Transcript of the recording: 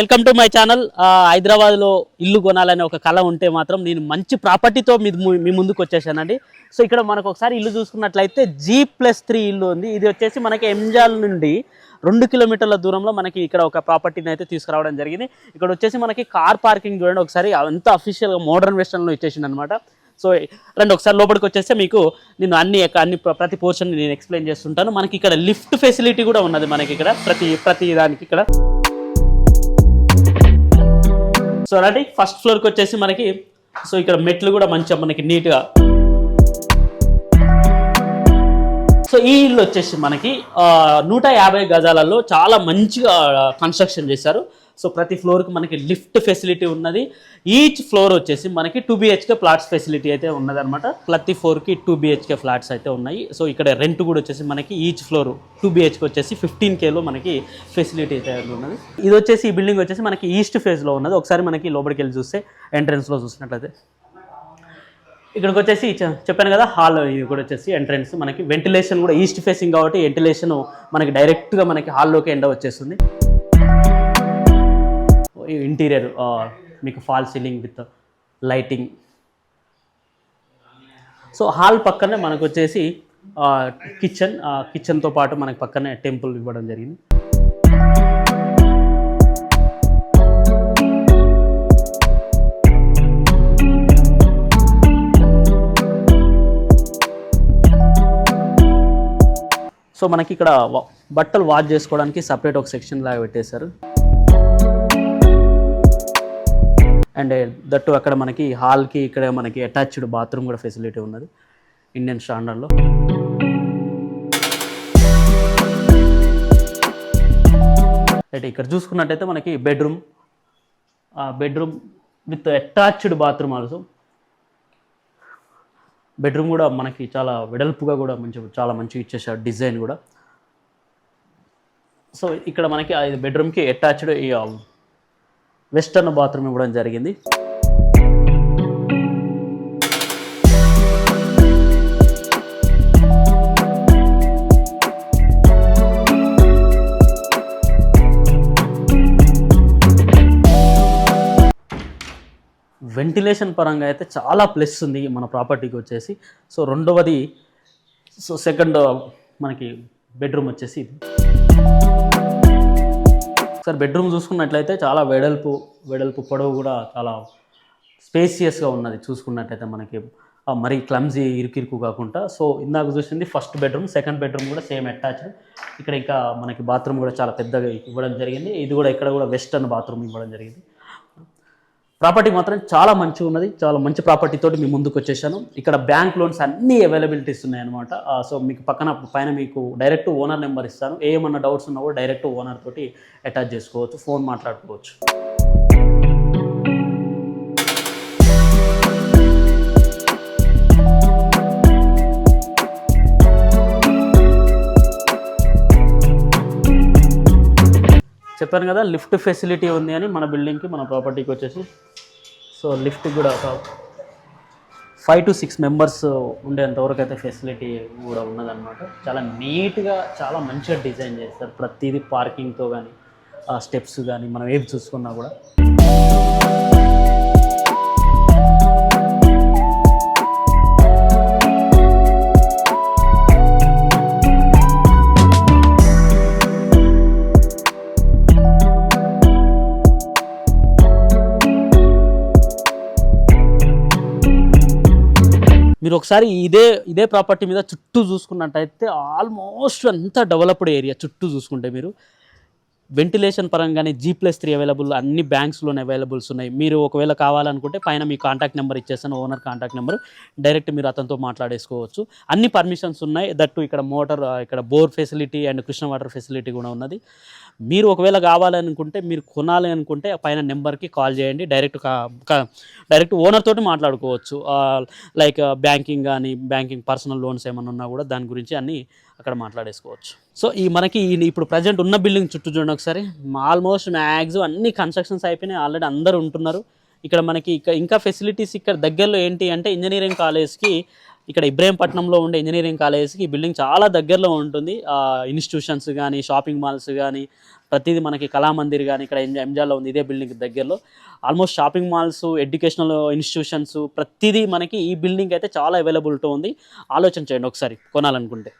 Welcome to my channel. హైదరాబాద్లో ఇల్లు కొనాలనే ఒక కళ ఉంటే మాత్రం నేను మంచి ప్రాపర్టీతో మీ మీ ముందుకు వచ్చేసానండి. సో ఇక్కడ మనకు ఒకసారి ఇల్లు చూసుకున్నట్లయితే జీ ప్లస్ త్రీ ఇల్లు ఉంది. ఇది వచ్చేసి మనకి ఎంజాల్ నుండి రెండు కిలోమీటర్ల దూరంలో మనకి ఇక్కడ ఒక ప్రాపర్టీని అయితే తీసుకురావడం జరిగింది. ఇక్కడ వచ్చేసి మనకి కార్ పార్కింగ్ చూడండి. ఒకసారి అంత అఫీషియల్గా మోడర్న్ వెస్టర్న్లో ఇచ్చేసింది అనమాట సో రండి ఒకసారి లోపలికి వచ్చేస్తే మీకు నేను అన్ని అన్ని ప్రతి పోర్షన్ నేను ఎక్స్ప్లెయిన్ చేస్తుంటాను. మనకి ఇక్కడ లిఫ్ట్ ఫెసిలిటీ కూడా ఉన్నది మనకి ఇక్కడ. ప్రతి ప్రతి దానికి ఇక్కడ. సో రండి ఫస్ట్ ఫ్లోర్కి వచ్చేసి మనకి సో ఇక్కడ మెట్లు కూడా మంచిగా మనకి నీట్గా. సో ఈ ఇల్లు వచ్చేసి మనకి నూట యాభై గజాలలో చాలా మంచిగా కన్స్ట్రక్షన్ చేశారు. సో ప్రతి ఫ్లోర్కి మనకి లిఫ్ట్ ఫెసిలిటీ ఉన్నది. ఈచ్ ఫ్లోర్ వచ్చేసి మనకి టూ బిహెచ్కే ఫ్లాట్స్ ఫెసిలిటీ అయితే ఉన్నదన్నమాట. ప్రతి ఫ్లోర్కి టూ బిహెచ్కే ఫ్లాట్స్ అయితే ఉన్నాయి. సో ఇక్కడ రెంట్ కూడా వచ్చేసి మనకి ఈచ్ ఫ్లోర్ టూ బిహెచ్కే వచ్చేసి ఫిఫ్టీన్ కేలో మనకి ఫెసిలిటీ అయితే ఉన్నది. ఇది వచ్చేసి ఈ బిల్డింగ్ వచ్చేసి మనకి ఈస్ట్ ఫేజ్లో ఉన్నది. ఒకసారి మనకి లోపలికి వెళ్ళి చూస్తే ఎంట్రన్స్లో చూసినట్లయితే. ఇక్కడికి వచ్చేసి చెప్పాను కదా హాల్ ఇది కూడా వచ్చేసి ఎంట్రన్స్. మనకి వెంటిలేషన్ కూడా ఈస్ట్ ఫేసింగ్ కాబట్టి వెంటిలేషన్ మనకి డైరెక్ట్గా మనకి హాల్లోకి ఎండ వచ్చేస్తుంది. ఇంటీరియర్ మీకు fall ceiling with lighting. So hall పక్కనే మనకు వచ్చేసి కిచెన్ కిచెన్తో పాటు మనకు పక్కనే టెంపుల్ ఇవ్వడం జరిగింది. సో మనకి ఇక్కడ బట్టలు వాష్ చేసుకోవడానికి సపరేట్ ఒక సెక్షన్ లాగా పెట్టేశారు. అండ్ దట్టు అక్కడ మనకి హాల్కి ఇక్కడ మనకి అటాచ్డ్ బాత్రూమ్ కూడా ఫెసిలిటీ ఉన్నది. ఇండియన్ స్టాండర్డ్లో. అయితే ఇక్కడ చూసుకున్నట్టయితే మనకి bedroom. Bedroom with attached bathroom also. Bedroom కూడా మనకి చాలా వెడల్పుగా కూడా మంచి చాలా మంచిగా ఇచ్చేసాడు డిజైన్ కూడా. సో ఇక్కడ మనకి ఆ బెడ్రూమ్కి అటాచ్డ్ ఈ వెస్టర్న్ బాత్రూమ్ ఇవ్వడం జరిగింది. వెంటిలేషన్ పరంగా అయితే చాలా ప్లస్ ఉంది మన ప్రాపర్టీకి వచ్చేసి. సో రెండవది సో సెకండ్ మనకి బెడ్రూమ్ వచ్చేసి ఇది. సార్ బెడ్రూమ్ చూసుకున్నట్లయితే చాలా వెడల్పు వెడల్పు పొడవు కూడా చాలా స్పేసియస్గా ఉన్నది చూసుకున్నట్లయితే మనకి. మరీ క్లమ్జీ ఇరుకిరుకు కాకుండా. సో ఇందాక చూసింది ఫస్ట్ బెడ్రూమ్ సెకండ్ బెడ్రూమ్ కూడా సేమ్ అటాచ్డ్ ఇక్కడ ఇంకా మనకి బాత్రూమ్ కూడా చాలా పెద్దగా ఇవ్వడం జరిగింది. ఇది కూడా ఇక్కడ కూడా వెస్టర్న్ బాత్రూమ్ ఇవ్వడం జరిగింది. ప్రాపర్టీ మాత్రం చాలా మంచిగా ఉన్నది. చాలా మంచి ప్రాపర్టీ తోటి మీ ముందుకు వచ్చేసాను. ఇక్కడ బ్యాంక్ లోన్స్ అన్ని అవైలబిలిటీస్ ఉన్నాయన్నమాట. సో మీకు పక్కన పైన మీకు డైరెక్ట్ ఓనర్ నెంబర్ ఇస్తాను. ఏమన్నా డౌట్స్ ఉన్నా కూడా డైరెక్ట్ ఓనర్ తోటి అటాచ్ చేసుకోవచ్చు. ఫోన్ మాట్లాడుకోవచ్చు. చెప్పాను కదా లిఫ్ట్ ఫెసిలిటీ ఉంది అని మన బిల్డింగ్కి మన ప్రాపర్టీకి వచ్చేసి. సో లిఫ్ట్ కూడా ఒక ఫైవ్ టు సిక్స్ మెంబర్స్ ఉండేంతవరకు అయితే ఫెసిలిటీ కూడా ఉన్నదన్నమాట. చాలా నీట్గా చాలా మంచిగా డిజైన్ చేస్తారు ప్రతిదీ పార్కింగ్తో కానీ ఆ స్టెప్స్ కానీ మనం ఏది చూసుకున్నా కూడా. మీరు ఒకసారి ఇదే ఇదే ప్రాపర్టీ మీద చుట్టూ చూసుకున్నట్టయితే ఆల్మోస్ట్ అంతా డెవలప్డ్ ఏరియా చుట్టూ చూసుకుంటే మీరు. వెంటిలేషన్ పరంగానే జీ ప్లస్ త్రీ అవైలబుల్ అన్ని బ్యాంక్స్లోనే అవైలబుల్స్ ఉన్నాయి. మీరు ఒకవేళ కావాలనుకుంటే పైన మీ కాంటాక్ట్ నెంబర్ ఇచ్చేస్తాను ఓనర్ కాంటాక్ట్ నెంబర్ డైరెక్ట్ మీరు అతనితో మాట్లాడేసుకోవచ్చు. అన్ని పర్మిషన్స్ ఉన్నాయి. దట్టు ఇక్కడ మోటార్ ఇక్కడ bore facility and Krishna water facility కూడా ఉన్నది. మీరు ఒకవేళ కావాలనుకుంటే మీరు కొనాలి అనుకుంటే పైన నెంబర్కి కాల్ చేయండి. డైరెక్ట్ డైరెక్ట్ ఓనర్ తోటి మాట్లాడుకోవచ్చు. లైక్ బ్యాంకింగ్ కానీ బ్యాంకింగ్ పర్సనల్ లోన్స్ ఏమైనా ఉన్నా కూడా దాని గురించి అన్నీ అక్కడ మాట్లాడేసుకోవచ్చు. సో ఈ మనకి ఇప్పుడు ప్రజెంట్ ఉన్న బిల్డింగ్ చుట్టూ చూడండి ఒకసారి. ఆల్మోస్ట్ మ్యాక్సిమం అన్ని కన్స్ట్రక్షన్స్ అయిపోయినాయి. ఆల్రెడీ అందరూ ఉంటున్నారు. ఇక్కడ మనకి ఇంకా ఫెసిలిటీస్ ఇక్కడ దగ్గరలో ఏంటి అంటే ఇంజనీరింగ్ కాలేజ్కి ఇక్కడ ఇబ్రహీంపట్నంలో ఉండే ఇంజనీరింగ్ కాలేజ్కి ఈ బిల్డింగ్ చాలా దగ్గరలో ఉంటుంది. ఇన్స్టిట్యూషన్స్ కానీ షాపింగ్ మాల్స్ కానీ ప్రతిదీ మనకి కళామందిర్ కానీ ఇక్కడ ఎంజాల్లో ఉంది. ఇదే బిల్డింగ్ దగ్గరలో. Almost shopping malls educational institutions ప్రతిదీ మనకి ఈ బిల్డింగ్ అయితే చాలా అవైలబిలిటీ ఉంది. ఆలోచన చేయండి ఒకసారి కొనాలనుకుంటే.